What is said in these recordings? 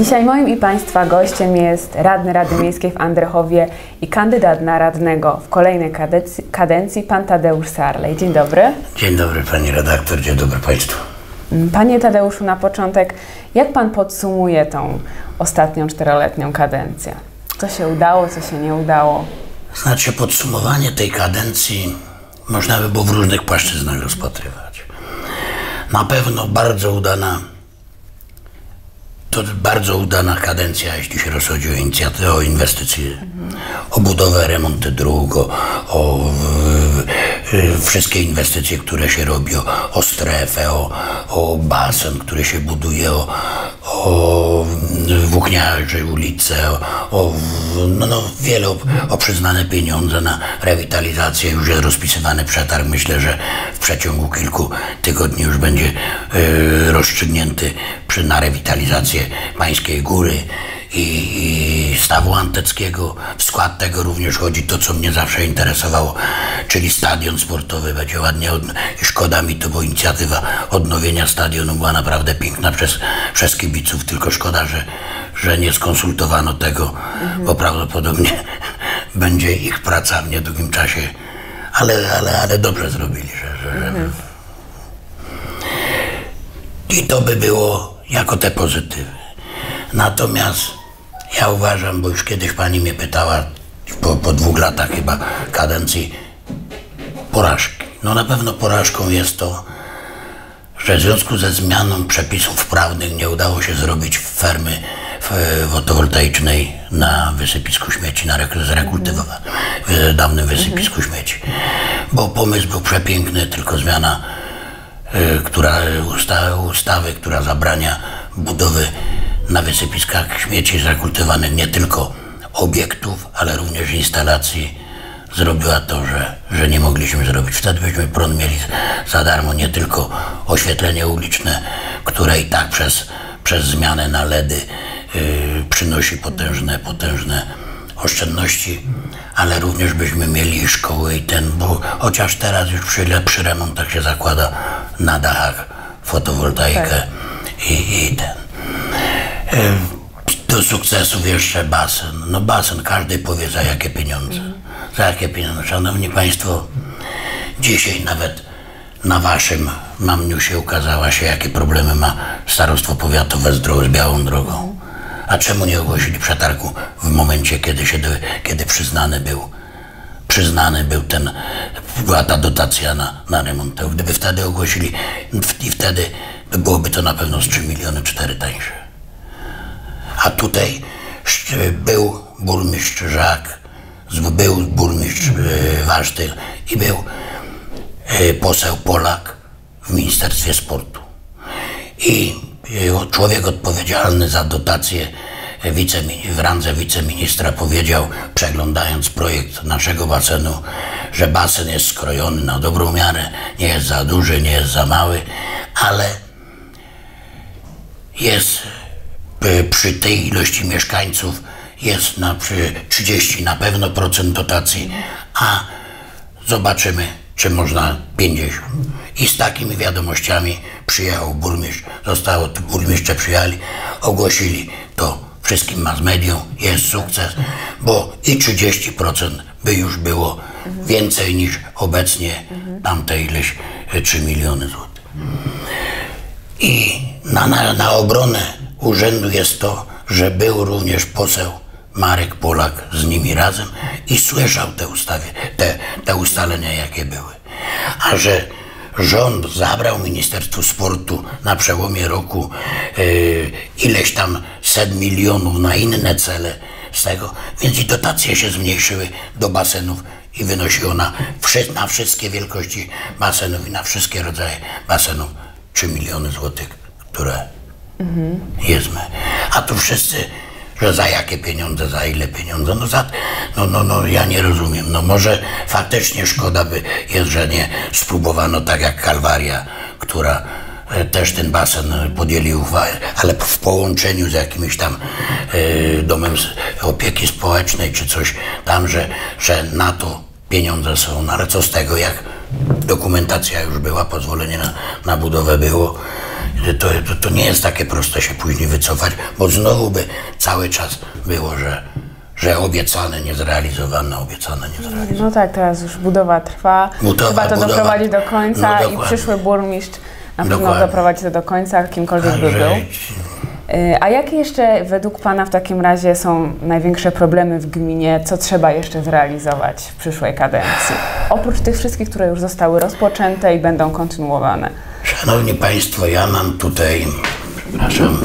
Dzisiaj moim i Państwa gościem jest radny Rady Miejskiej w Andrychowie i kandydat na radnego w kolejnej kadencji, kadencji pan Tadeusz Sarlej. Dzień dobry. Dzień dobry pani redaktor, dzień dobry państwu. Panie Tadeuszu, na początek, jak pan podsumuje tą ostatnią czteroletnią kadencję? Co się udało, co się nie udało? Znaczy podsumowanie tej kadencji można by było w różnych płaszczyznach rozpatrywać. Na pewno bardzo udana to bardzo udana kadencja, jeśli się rozchodzi o inicjatywę, o inwestycje, o budowę, remonty dróg, o, o wszystkie inwestycje, które się robi, o, o strefę, o, o basen, który się buduje, o, o włókniarzy ulice, o, o no, no, wiele o, o przyznane pieniądze na rewitalizację, już jest rozpisywany przetarg. Myślę, że w przeciągu kilku tygodni już będzie y, rozstrzygnięty przy, na rewitalizację Pańskiej Góry i, i stawu anteckiego. W skład tego również chodzi. To, co mnie zawsze interesowało, czyli stadion sportowy. Będzie ładnie od... szkoda mi to, bo inicjatywa odnowienia stadionu była naprawdę piękna przez, przez kibiców, tylko szkoda, że, że nie skonsultowano tego, bo prawdopodobnie będzie ich praca w niedługim czasie, ale, ale, ale dobrze zrobili, że, że, że... I to by było jako te pozytywy. Natomiast ja uważam, bo już kiedyś pani mnie pytała, po, po dwóch latach chyba kadencji, porażki. No na pewno porażką jest to, że w związku ze zmianą przepisów prawnych nie udało się zrobić fermy fotowoltaicznej na wysypisku śmieci, na zrekultywowanym dawnym wysypisku śmieci. Bo pomysł był przepiękny, tylko zmiana y, która, usta, ustawy, która zabrania budowy na wysypiskach śmieci zrekultywowanych nie tylko obiektów, ale również instalacji zrobiła to, że, że nie mogliśmy zrobić. Wtedy byśmy prąd mieli za darmo nie tylko oświetlenie uliczne, które i tak przez, przez zmianę na LEDy yy, przynosi potężne, potężne oszczędności, ale również byśmy mieli szkoły i ten, bo chociaż teraz już przy, przy remontach się zakłada na dachach fotowoltaikę tak. i, i ten. Do sukcesów jeszcze basen. No basen, każdy powie za jakie pieniądze. Za jakie pieniądze. Szanowni Państwo, dzisiaj nawet na Waszym mamniu się ukazała się, jakie problemy ma starostwo powiatowe z Białą Drogą. A czemu nie ogłosili przetargu w momencie, kiedy, się, kiedy przyznany był przyznany był ten, była ta dotacja na, na remont. Gdyby wtedy ogłosili i wtedy byłoby to na pewno z 3 miliony 4 tańsze. A tutaj był burmistrz Żak, był burmistrz e, Wasztyl i był e, poseł Polak w Ministerstwie Sportu. I e, człowiek odpowiedzialny za dotację w randze wiceministra powiedział, przeglądając projekt naszego basenu, że basen jest skrojony na dobrą miarę, nie jest za duży, nie jest za mały, ale jest przy tej ilości mieszkańców jest na przy 30 na pewno procent dotacji, a zobaczymy, czy można 50. I z takimi wiadomościami przyjechał burmistrz, zostało, burmistrze przyjechali, ogłosili to wszystkim mass medium, jest sukces, bo i 30% by już było więcej niż obecnie tamte ileś 3 miliony złotych. I na, na, na obronę urzędu jest to, że był również poseł Marek Polak z nimi razem i słyszał te, ustawy, te, te ustalenia, jakie były. A że rząd zabrał Ministerstwu Sportu na przełomie roku yy, ileś tam set milionów na inne cele z tego, więc i dotacje się zmniejszyły do basenów i wynosiło na, na wszystkie wielkości basenów i na wszystkie rodzaje basenów 3 miliony złotych, które mhm. jedzmy. A tu wszyscy że za jakie pieniądze, za ile pieniądze, no za, no, no, no ja nie rozumiem, no może faktycznie szkoda by jest, że nie spróbowano tak jak Kalwaria, która e, też ten basen podjęli uchwałę, ale w połączeniu z jakimś tam y, domem opieki społecznej czy coś tam, że, że na to pieniądze są, no ale co z tego, jak dokumentacja już była, pozwolenie na, na budowę było to, to, to nie jest takie proste się później wycofać, bo znowu by cały czas było, że, że obiecane, niezrealizowane, obiecane, niezrealizowane. No tak, teraz już budowa trwa. Budowa, Trzeba to budowa. doprowadzić do końca No, i przyszły burmistrz na pewno Dokładnie. doprowadzi to do końca, kimkolwiek by był. Y, A jakie jeszcze według Pana w takim razie są największe problemy w gminie? Co trzeba jeszcze zrealizować w przyszłej kadencji? Oprócz tych wszystkich, które już zostały rozpoczęte i będą kontynuowane. Szanowni Państwo, ja mam tutaj, przepraszam,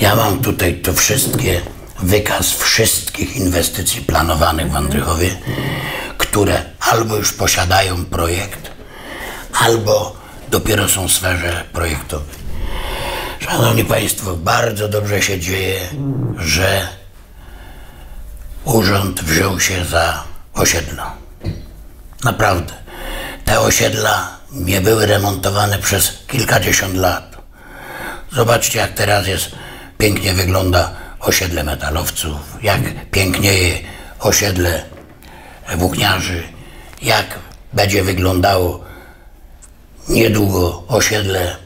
ja mam tutaj to wszystkie, wykaz wszystkich inwestycji planowanych w Andrychowie, które albo już posiadają projekt, albo dopiero są w sferze projektowej. Szanowni Państwo, bardzo dobrze się dzieje, że urząd wziął się za osiedla. Naprawdę. Te osiedla nie były remontowane przez kilkadziesiąt lat. Zobaczcie, jak teraz jest, pięknie wygląda osiedle metalowców, jak pięknieje osiedle włókniarzy, jak będzie wyglądało niedługo osiedle,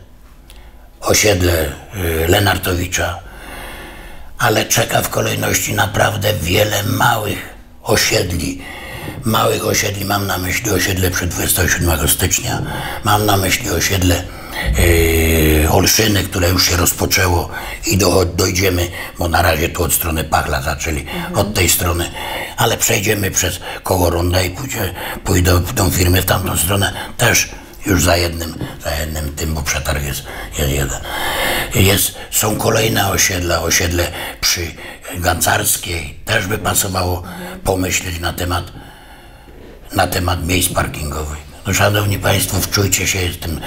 osiedle y, Lenartowicza, ale czeka w kolejności naprawdę wiele małych osiedli. Małych osiedli, mam na myśli osiedle przed 27 stycznia, mam na myśli osiedle yy, Olszyny, które już się rozpoczęło i do, dojdziemy, bo na razie tu od strony Pachla zaczęli, od tej strony, ale przejdziemy przez koło Ronda i pójdzie, pójdą, pójdą firmy w tamtą stronę też już za jednym, za jednym tym, bo przetarg jest, jest jeden. Jest, są kolejne osiedla, osiedle przy Gancarskiej, też by pasowało pomyśleć na temat, na temat miejsc parkingowych. No, szanowni Państwo, wczujcie się, jestem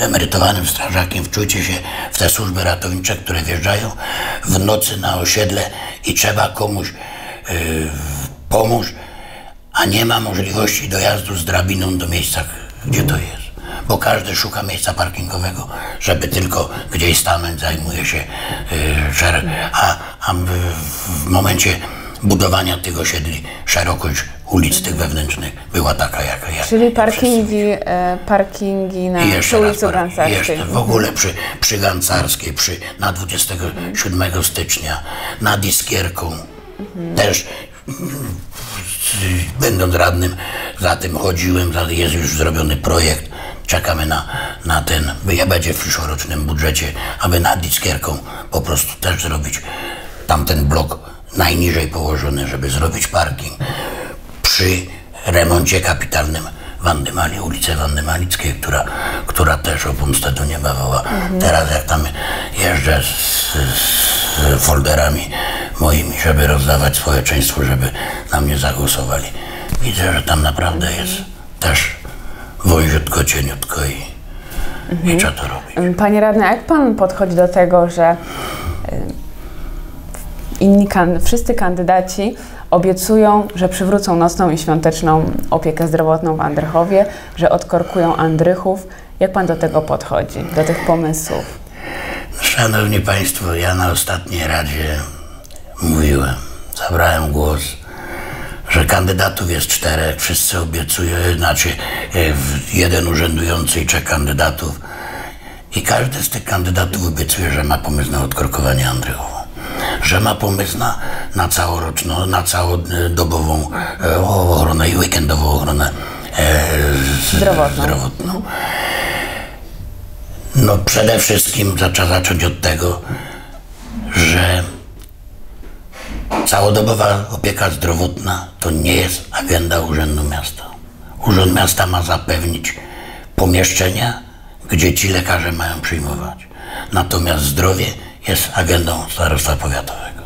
y, emerytowanym strażakiem, wczujcie się w te służby ratownicze, które wjeżdżają w nocy na osiedle i trzeba komuś y, pomóc, a nie ma możliwości dojazdu z drabiną do miejsca, gdzie to jest. Bo każdy szuka miejsca parkingowego, żeby tylko gdzieś stanąć, zajmuje się y, szer- a, a w momencie budowania tych osiedli szerokość ulic tych wewnętrznych była taka, jaka jest. Czyli parkingi, e, parkingi na I jeszcze ulicy par- Gancarskiej. jeszcze w ogóle przy, przy Gancarskiej, przy, na 27 stycznia, nad Iskierką, też mm, będąc radnym, za tym chodziłem, jest już zrobiony projekt, czekamy na, na ten, będzie w przyszłorocznym budżecie, aby nad Iskierką po prostu też zrobić tamten blok najniżej położony, żeby zrobić parking przy remoncie kapitalnym Wandy Mali, ulicę Wandy Malickiej, która, która też o pomstę nie bawała. Teraz jak tam jeżdżę z, z folderami moimi, żeby rozdawać społeczeństwu, żeby na mnie zagłosowali. Widzę, że tam naprawdę jest też wąziutko, cieniutko i, i trzeba to robić. Panie radny, jak pan podchodzi do tego, że inni wszyscy kandydaci obiecują, że przywrócą nocną i świąteczną opiekę zdrowotną w Andrychowie, że odkorkują Andrychów. Jak pan do tego podchodzi, do tych pomysłów? Szanowni Państwo, ja na ostatniej Radzie mówiłem, zabrałem głos, że kandydatów jest czterech, wszyscy obiecują, znaczy e, jeden urzędujący i trzech kandydatów. I każdy z tych kandydatów obiecuje, że ma pomysł na odkorkowanie Andrychowa. Że ma pomysł na, na całoroczną, na całodobową e, ochronę i weekendową ochronę e, Zdrowotną. zdrowotną. No przede wszystkim trzeba zacząć od tego, że całodobowa opieka zdrowotna to nie jest agenda Urzędu Miasta. Urząd Miasta ma zapewnić pomieszczenia, gdzie ci lekarze mają przyjmować. Natomiast zdrowie jest agendą starostwa powiatowego.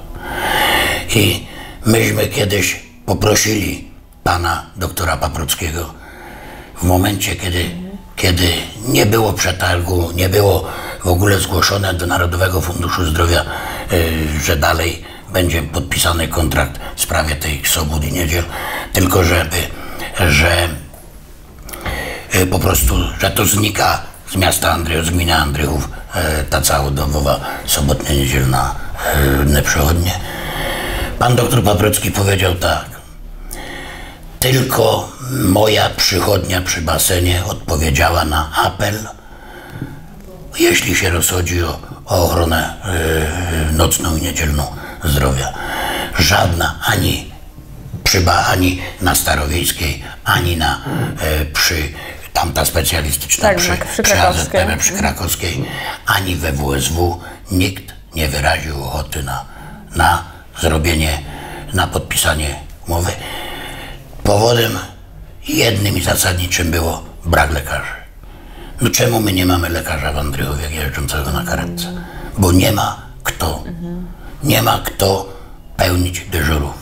I myśmy kiedyś poprosili pana doktora Paprockiego w momencie, kiedy, kiedy nie było przetargu, nie było w ogóle zgłoszone do Narodowego Funduszu Zdrowia, y, że dalej będzie podpisany kontrakt w sprawie tych sobót i niedziel, tylko żeby, że y, po prostu, że to znika z miasta Andrychów, z gminy Andrychów, y, ta całodobowa sobotnia, niedzielna y, przechodnie. Pan doktor Paprocki powiedział tak, tylko moja przychodnia przy basenie odpowiedziała na apel jeśli się rozchodzi o, o ochronę y, nocną i niedzielną zdrowia. Żadna, ani przy ba, ani na Starowiejskiej, ani na y, przy tamta specjalistyczna Tak, przy, przy przy Krakowskiej. AZPM, przy Krakowskiej, ani we WSW nikt nie wyraził ochoty na, na zrobienie, na podpisanie umowy. Powodem jednym i zasadniczym było brak lekarzy. No czemu my nie mamy lekarza w Andrychowie jeżdżącego na karetce? Bo nie ma kto. Nie ma kto pełnić dyżurów.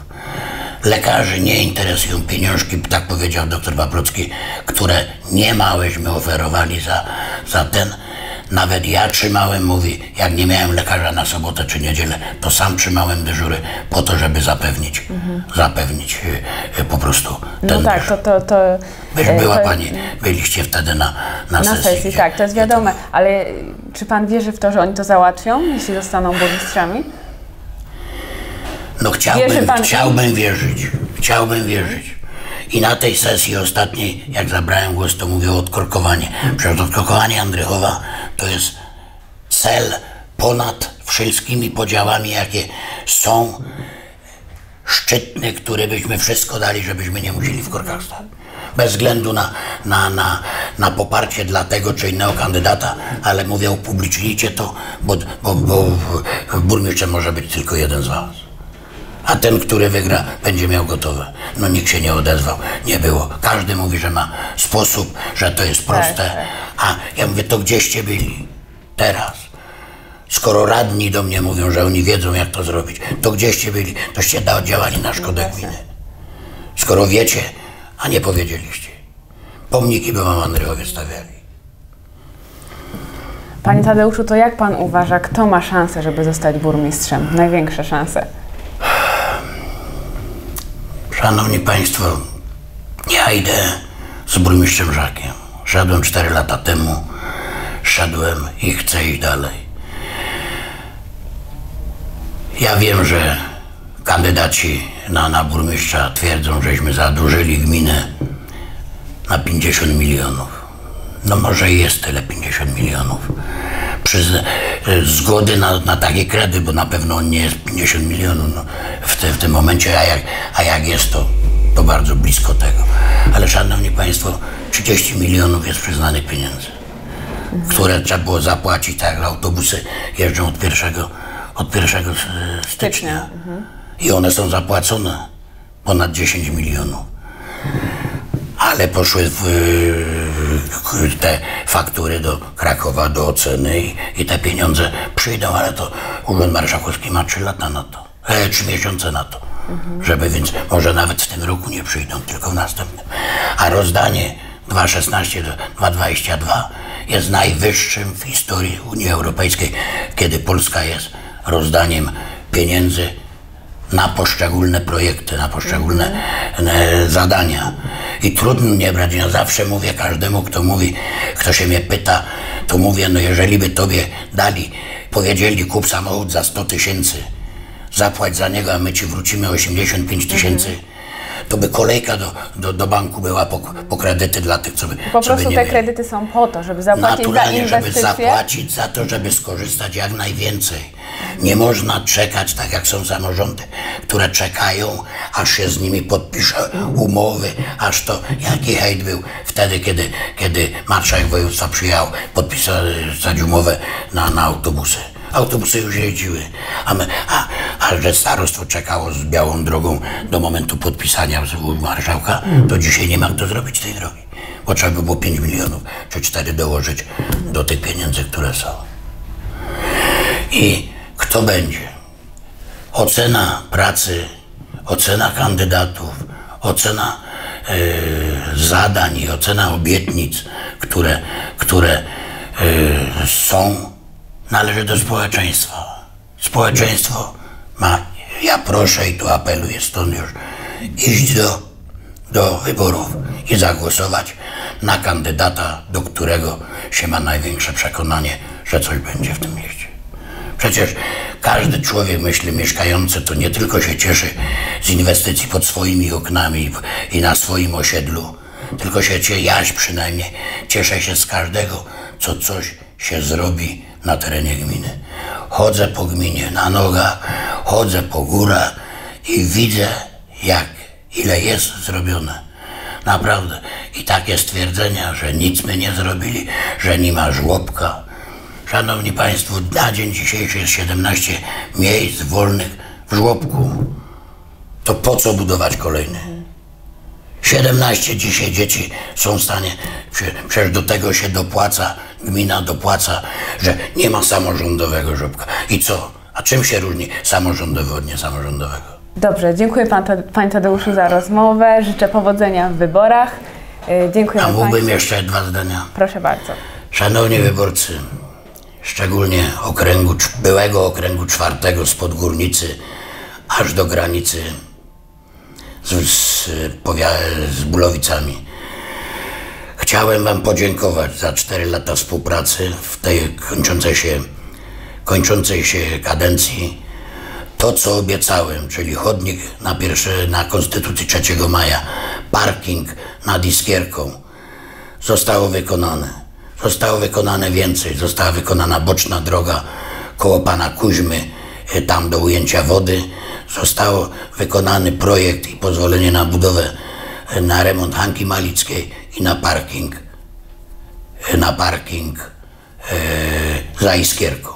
Lekarzy nie interesują pieniążki, tak powiedział dr Paprocki, które nie małyśmy oferowali za, za ten. Nawet ja trzymałem, mówi, jak nie miałem lekarza na sobotę czy niedzielę, to sam trzymałem dyżury po to, żeby zapewnić, zapewnić y, y, po prostu ten No tak, dyżur. to... to, to Byś e, była to- pani, byliście wtedy na, na, Na sesji. sesji, gdzie- tak, to jest wiadome. Ale czy pan wierzy w to, że oni to załatwią, jeśli zostaną burmistrzami? No chciałbym, pan- chciałbym wierzyć, chciałbym wierzyć. I na tej sesji ostatniej, jak zabrałem głos, to mówię o odkorkowanie. Przecież odkorkowanie Andrychowa to jest cel ponad wszystkimi podziałami, jakie są szczytny, który byśmy wszystko dali, żebyśmy nie musieli w korkach stać. Bez względu na, na, na, na poparcie dla tego czy innego kandydata, ale mówię, upublicznijcie to, bo, bo, bo burmistrzem może być tylko jeden z was. A ten, który wygra, będzie miał gotowe. No nikt się nie odezwał, nie było. Każdy mówi, że ma sposób, że to jest proste. tak. A ja mówię, to gdzieście byli teraz? Skoro radni do mnie mówią, że oni wiedzą, jak to zrobić, to gdzieście byli? Toście działali na szkodę gminy. Skoro wiecie, a nie powiedzieliście. Pomniki by wam Andrzejowie stawiali. Panie Tadeuszu, to jak pan uważa, kto ma szansę, żeby zostać burmistrzem? Największe szanse. Szanowni Państwo, ja idę z burmistrzem Żakiem. Szedłem 4 lata temu, szedłem i chcę iść dalej. Ja wiem, że kandydaci na, na burmistrza twierdzą, żeśmy zadłużyli gminę na 50 milionów. No może jest tyle 50 milionów. Przyzna, y, zgody na, na taki kredyt, bo na pewno on nie jest 50 milionów no, w, te, w tym momencie, a jak, a jak jest to, to bardzo blisko tego. Ale szanowni Państwo, 30 milionów jest przyznanych pieniędzy, które trzeba było zapłacić, tak autobusy jeżdżą od pierwszego, od pierwszego y, stycznia. I one są zapłacone ponad 10 milionów ale poszły w, te faktury do Krakowa, do oceny i, i te pieniądze przyjdą, ale to Urząd Marszałkowski ma 3 lata na to, e, 3 miesiące na to, żeby więc może nawet w tym roku nie przyjdą, tylko w następnym. A rozdanie 2,16 do 2,22 jest najwyższym w historii Unii Europejskiej, kiedy Polska jest rozdaniem pieniędzy na poszczególne projekty, na poszczególne e, zadania. I trudno nie brać. Ja zawsze mówię każdemu, kto mówi, kto się mnie pyta, to mówię, no jeżeli by tobie dali, powiedzieli kup samochód za 100 tysięcy, zapłać za niego, a my ci wrócimy 85 tysięcy, to by kolejka do, do, do banku była po, po kredyty dla tych, co by, Po prostu te mieli. kredyty są po to, żeby zapłacić za Naturalnie, żeby inwestycje. zapłacić za to, żeby skorzystać jak najwięcej. Nie można czekać, tak jak są samorządy, które czekają, aż się z nimi podpisze umowy, aż to, jaki hejt był wtedy, kiedy, kiedy marszałek województwa przyjechał podpisać umowę na, na autobusy. Autobusy już jeździły, a, my, a, a że starostwo czekało z białą drogą do momentu podpisania u marszałka, to dzisiaj nie ma kto zrobić tej drogi. Bo trzeba by było 5 milionów czy 4 dołożyć do tych pieniędzy, które są. I kto będzie? Ocena pracy, ocena kandydatów, ocena e, zadań i ocena obietnic, które, które e, są, należy do społeczeństwa. Społeczeństwo ma, ja proszę i tu apeluję stąd już, iść do, do wyborów i zagłosować na kandydata, do którego się ma największe przekonanie, że coś będzie w tym mieście. Przecież każdy człowiek, myślę, mieszkający, to nie tylko się cieszy z inwestycji pod swoimi oknami i- na swoim osiedlu, tylko się cieszy, jaś przynajmniej, cieszę się z każdego, co coś się zrobi na terenie gminy. Chodzę po gminie na nogach, chodzę po górach i widzę, jak, ile jest zrobione. Naprawdę. I takie stwierdzenia, że nic my nie zrobili, że nie ma żłobka. Szanowni Państwo, na dzień dzisiejszy jest 17 miejsc wolnych w żłobku. To po co budować kolejny? 17 dzisiaj dzieci są w stanie, prze- przecież do tego się dopłaca, gmina dopłaca, że nie ma samorządowego żłobka. I co? A czym się różni samorządowy od niesamorządowego? Dobrze, dziękuję pan, Panie Tadeuszu za rozmowę. Życzę powodzenia w wyborach. Y, Dziękuję A mógłbym Państwu. jeszcze dwa zdania? Proszę bardzo. Szanowni wyborcy, szczególnie okręgu, byłego okręgu czwartego z Podgórnicy aż do granicy z, z, z Bulowicami. Chciałem Wam podziękować za cztery lata współpracy w tej kończącej się, kończącej się kadencji. To, co obiecałem, czyli chodnik na, pierwsze, na Konstytucji 3 maja, parking nad Iskierką, zostało wykonane. Zostało wykonane więcej. Została wykonana boczna droga koło pana Kuźmy, e, tam do ujęcia wody. Został wykonany projekt i pozwolenie na budowę, e, na remont Hanki Malickiej i na parking, e, na parking e, za Iskierką.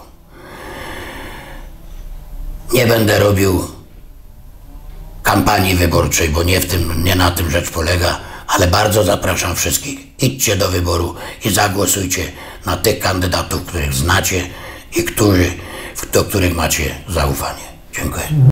Nie będę robił kampanii wyborczej, bo nie, w tym, nie na tym rzecz polega, ale bardzo zapraszam wszystkich. Idźcie do wyboru i zagłosujcie na tych kandydatów, których znacie i którzy, do których macie zaufanie. Dziękuję.